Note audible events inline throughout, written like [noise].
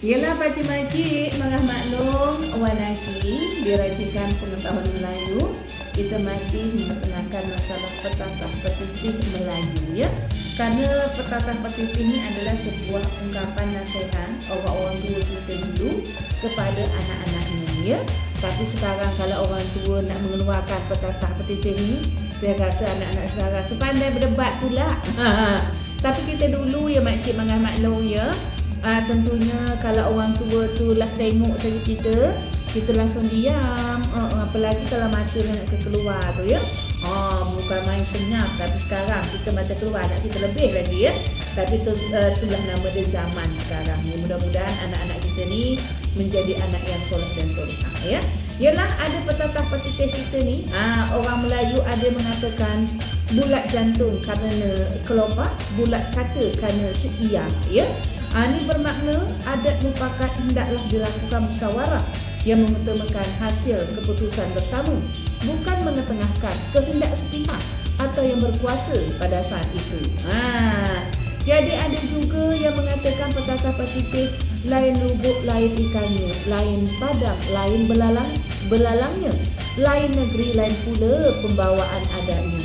Ialah pakcik-makcik marah maklum wanaki dirajikan pengetahuan Melayu kita masih mengetengahkan masalah petata petitih Melayu ya. Kerana petata petitih ini adalah sebuah ungkapan nasihat orang-orang tua kita dulu kepada anak-anaknya ya. Tapi sekarang kalau orang tua nak mengeluarkan petata petitih ini, saya rasa anak-anak sekarang tu pandai berdebat pula. [laughs] Tapi kita dulu ya makcik mangan maklum ya, uh, tentunya kalau orang tua tu lah tengok saja kita kita langsung diam uh, apalagi kalau mata nak keluar tu ya Oh, bukan main senyap tapi sekarang kita mata keluar anak kita lebih lagi ya. Tapi tu uh, itulah nama dia zaman sekarang ni. Mudah-mudahan anak-anak kita ni menjadi anak yang soleh dan solehah ya. Yalah ada petatah petitih kita ni. Uh, orang Melayu ada mengatakan bulat jantung kerana kelopak, bulat kata kerana seia ya. Ini bermakna adat mufakat hendaklah dilakukan musyawarah yang mengutamakan hasil keputusan bersama bukan mengetengahkan kehendak sepihak atau yang berkuasa pada saat itu. Ha, jadi ada juga yang mengatakan petata petitih lain lubuk, lain ikannya, lain padang, lain belalang, belalangnya, lain negeri, lain pula pembawaan adatnya.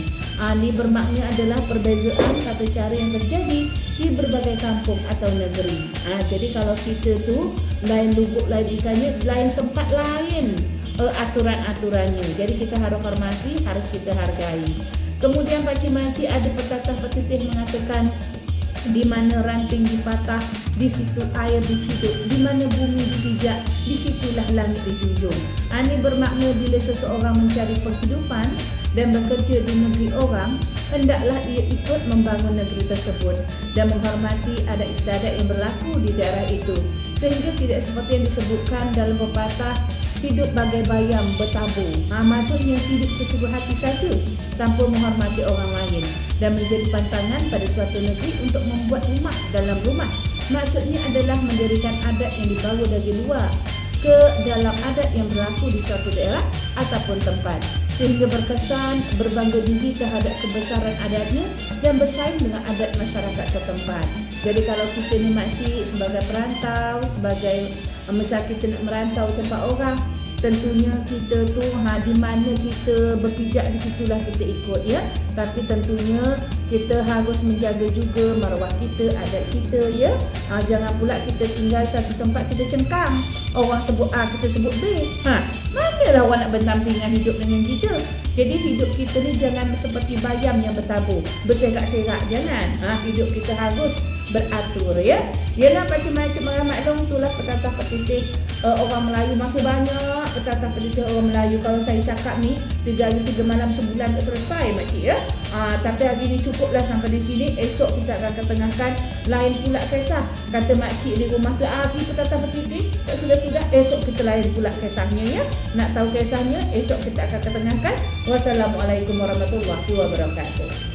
Ha, ini bermakna adalah perbezaan satu cara yang terjadi di berbagai kampung atau negeri. Ha, jadi kalau kita tu lain lubuk, lain ikannya, lain tempat lain uh, aturan-aturannya. Jadi kita harus hormati, harus kita hargai. Kemudian pakcik-makcik ada petata petitih mengatakan di mana ranting dipatah, di situ air diciduk, di mana bumi dipijak, di situlah langit dijunjung. Ini bermakna bila seseorang mencari penghidupan, dan bekerja di negeri orang, hendaklah ia ikut membangun negeri tersebut dan menghormati adat istiadat yang berlaku di daerah itu. Sehingga tidak seperti yang disebutkan dalam pepatah hidup bagai bayam bertabur. Ha, maksudnya hidup sesuka hati saja tanpa menghormati orang lain dan menjadi pantangan pada suatu negeri untuk membuat rumah dalam rumah. Maksudnya adalah mendirikan adat yang dibawa dari luar ke dalam adat yang berlaku di suatu daerah ataupun tempat sehingga berkesan berbangga diri terhadap kebesaran adatnya dan bersaing dengan adat masyarakat setempat. Jadi kalau kita ni makcik sebagai perantau, sebagai misal kita nak merantau tempat orang, tentunya kita tu ha, di mana kita berpijak di situlah kita ikut ya. Tapi tentunya kita harus menjaga juga maruah kita adat kita ya. Ha, jangan pula kita tinggal satu tempat kita cengkang orang sebut A kita sebut B. Ha manalah orang nak bertampingan hidup dengan kita. Jadi hidup kita ni jangan seperti bayam yang bertabur. Berserak-serak jangan. Ha, hidup kita harus beratur ya. Yalah macam-macam orang maklum itulah petata petitik uh, orang Melayu masih banyak petata petitik orang Melayu kalau saya cakap ni tiga hari tiga malam sebulan tak selesai makcik ya. Uh, tapi hari ni cukuplah sampai di sini esok kita akan ketengahkan lain pula kisah kata makcik di rumah hari ah, petata petitik tak sudah-sudah esok kita lain pula kisahnya ya. Nak tahu kisahnya esok kita akan ketengahkan. Wassalamualaikum warahmatullahi wabarakatuh.